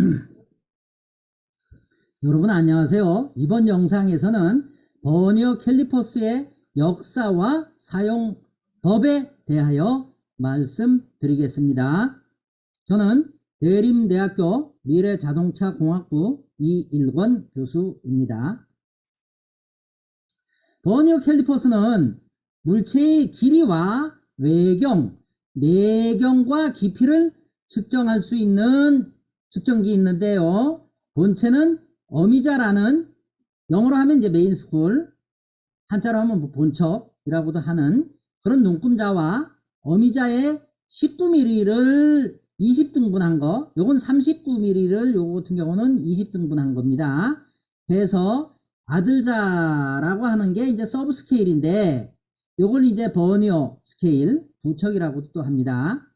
여러분 안녕하세요. 이번 영상에서는 버니어 캘리퍼스의 역사와 사용법에 대하여 말씀드리겠습니다. 저는 대림대학교 미래자동차공학부 이일권 교수입니다. 버니어 캘리퍼스는 물체의 길이와 외경, 내경과 깊이를 측정할 수 있는 측정기 있는데요. 본체는 어미자라는 영어로 하면 이제 메인스쿨, 한자로 하면 뭐 본척이라고도 하는 그런 눈금자와 어미자의 19mm를 20등분한 거, 요건 39mm를 요 같은 경우는 20등분한 겁니다. 그래서 아들자라고 하는 게 이제 서브 스케일인데 요걸 이제 버니어 스케일, 부척이라고도 또 합니다.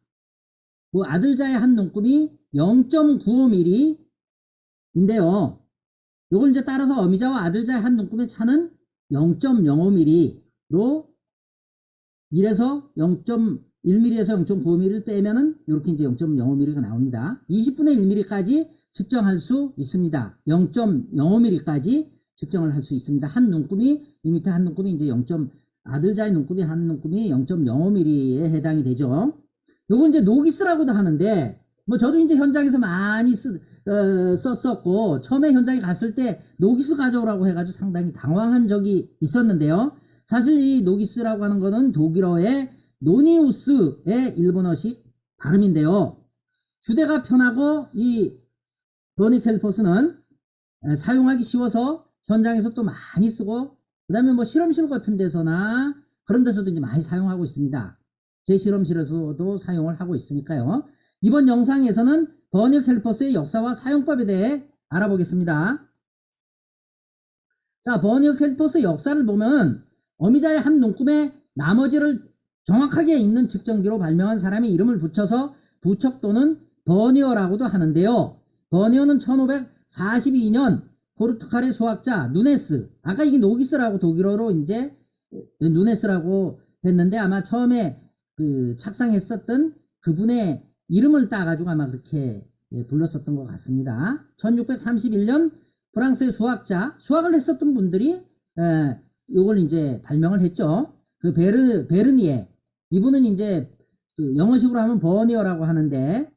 그 아들자의 한 눈금이 0.95mm 인데요. 요걸 이제 따라서 어미자와 아들자의 한 눈금의 차는 0.05mm로 1에서 0.1mm에서 0.95mm를 빼면은 이렇게 이제 0.05mm가 나옵니다. 20분의 1mm까지 측정할 수 있습니다. 0.05mm까지 측정을 할 수 있습니다. 한 눈금이 이 밑에 한 눈금이 이제 0. 아들자의 눈금이 한 눈금이 0.05mm에 해당이 되죠. 요건 이제 노기스라고도 하는데 뭐 저도 이제 현장에서 많이 쓰, 어, 썼었고 처음에 현장에 갔을 때 노기스 가져오라고 해가지고 상당히 당황한 적이 있었는데요. 사실 이 노기스라고 하는 거는 독일어의 노니우스의 일본어식 발음인데요. 휴대가 편하고 이 버니 캘리퍼스는 에, 사용하기 쉬워서 현장에서 또 많이 쓰고 그 다음에 뭐 실험실 같은 데서나 그런 데서도 이제 많이 사용하고 있습니다. 제 실험실에서도 사용을 하고 있으니까요. 이번 영상에서는 버니어 캘리퍼스의 역사와 사용법에 대해 알아보겠습니다. 자, 버니어 캘리퍼스의 역사를 보면 어미자의 한 눈금에 나머지를 정확하게 있는 측정기로 발명한 사람의 이름을 붙여서 부척 또는 버니어라고도 하는데요. 버니어는 1542년 포르투갈의 수학자 누네스, 아까 이게 노기스라고 독일어로 이제 누네스라고 했는데 아마 처음에 그 착상했었던 그분의 이름을 따가지고 아마 그렇게 예, 불렀었던 것 같습니다. 1631년 프랑스의 수학자, 수학을 했었던 분들이 에, 요걸 이제 발명을 했죠. 그 베르 베르니에 이분은 이제 그 영어식으로 하면 버니어라고 하는데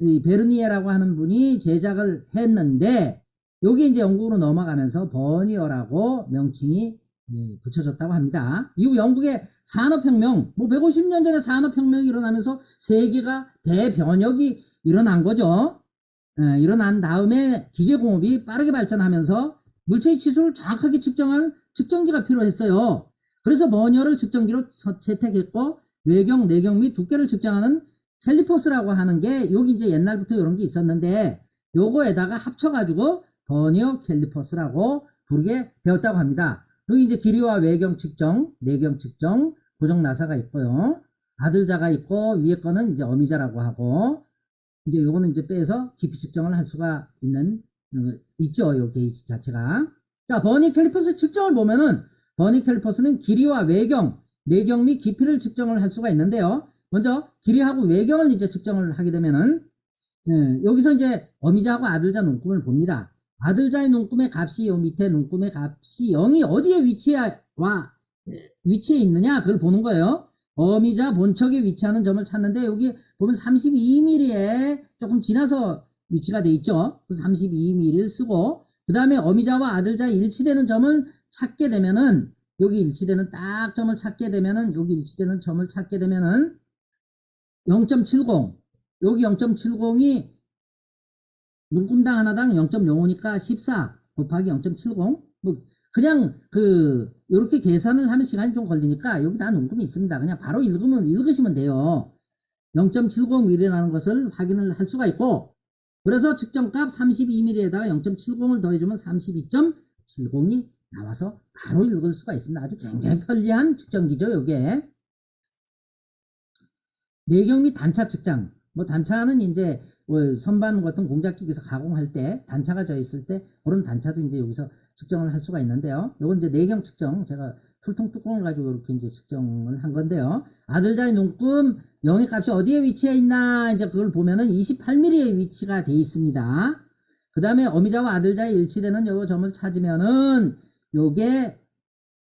이 베르니에라고 하는 분이 제작을 했는데 여기 이제 영국으로 넘어가면서 버니어라고 명칭이 예, 붙여졌다고 합니다. 이후 영국의 산업혁명, 뭐 150년 전에 산업혁명이 일어나면서 세계가 대변혁이 일어난 거죠. 예, 일어난 다음에 기계공업이 빠르게 발전하면서 물체의 치수를 정확하게 측정할 측정기가 필요했어요. 그래서 버니어를 측정기로 서- 채택했고 외경, 내경 및 두께를 측정하는 캘리퍼스라고 하는 게 여기 이제 옛날부터 이런 게 있었는데 요거에다가 합쳐가지고 버니어 캘리퍼스라고 부르게 되었다고 합니다. 여기 이제 길이와 외경 측정, 내경 측정, 고정 나사가 있고요. 아들자가 있고 위에 거는 이제 어미자라고 하고 이제 요거는 이제 빼서 깊이 측정을 할 수가 있는 어, 있죠. 요 게이지 자체가. 자, 버니 캘리퍼스 측정을 보면은 버니 캘리퍼스는 길이와 외경, 내경 및 깊이를 측정을 할 수가 있는데요. 먼저 길이하고 외경을 이제 측정을 하게 되면은 예, 여기서 이제 어미자하고 아들자 눈금을 봅니다. 아들자의 눈금의 값이 요 밑에 눈금의 값이 0이 어디에 위치해 와 위치해 있느냐 그걸 보는 거예요. 어미자 본척에 위치하는 점을 찾는데 여기 보면 32mm에 조금 지나서 위치가 돼 있죠. 그 32mm를 쓰고 그 다음에 어미자와 아들자 일치되는 점을 찾게 되면은 여기 일치되는 딱 점을 찾게 되면은 여기 일치되는 점을 찾게 되면은 0.70 여기 0.70이 눈금당 하나당 0.05니까 14 곱하기 0.70. 뭐 그냥 그 이렇게 계산을 하면 시간이 좀 걸리니까 여기 다 눈금이 있습니다. 그냥 바로 읽으면 읽으시면 돼요. 0.70mm라는 것을 확인을 할 수가 있고 그래서 측정값 32mm에다가 0.70을 더해주면 32.70이 나와서 바로 읽을 수가 있습니다. 아주 굉장히 편리한 측정기죠, 요게. 내경 및 단차 측정. 뭐 단차는 이제 뭐 선반 같은 공작기에서 가공할 때 단차가 져 있을 때 그런 단차도 이제 여기서 측정을 할 수가 있는데요. 요건 이제 내경 측정 제가 풀통 뚜껑을 가지고 이렇게 이제 측정을 한 건데요. 아들자의 눈금 영의 값이 어디에 위치해 있나 이제 그걸 보면은 28mm의 위치가 돼 있습니다. 그 다음에 어미자와 아들자의 일치되는 요 점을 찾으면은 요게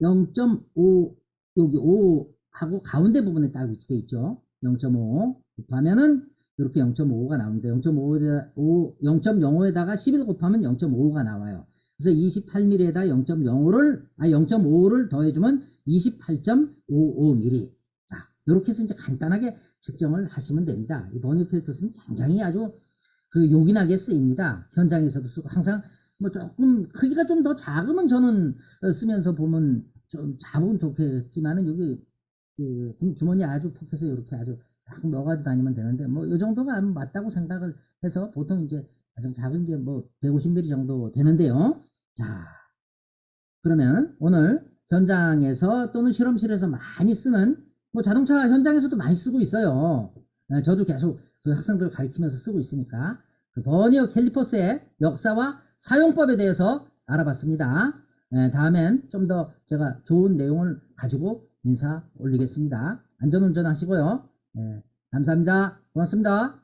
0.5 여기 5하고 가운데 부분에 딱 위치돼 있죠. 0.5 곱하면은 이렇게 0.55가 나오는데 0.5에다 0.05에다가 11 곱하면 0.55가 나와요. 그래서 28mm에다 0.05를 아 0.5를 더해주면 28.55mm. 자 이렇게 해서 이제 간단하게 측정을 하시면 됩니다. 이 버니 캘리퍼스는 굉장히 아주 그 요긴하게 쓰입니다. 현장에서도 쓰고 항상 뭐 조금 크기가 좀 더 작으면 저는 어, 쓰면서 보면 좀 잡으면 좋겠지만은 여기 그 주머니 아주 포켓에 이렇게 아주 딱 넣어가지고 다니면 되는데 뭐이 정도가 맞다고 생각을 해서 보통 이제 가장 작은 게 뭐 150mm 정도 되는데요. 자 그러면 오늘 현장에서 또는 실험실에서 많이 쓰는 뭐 자동차 현장에서도 많이 쓰고 있어요. 네, 저도 계속 그 학생들 가르치면서 쓰고 있으니까 그 버니어 캘리퍼스의 역사와 사용법에 대해서 알아봤습니다. 네, 다음엔 좀 더 제가 좋은 내용을 가지고 인사 올리겠습니다. 안전운전 하시고요. 네, 감사합니다. 고맙습니다.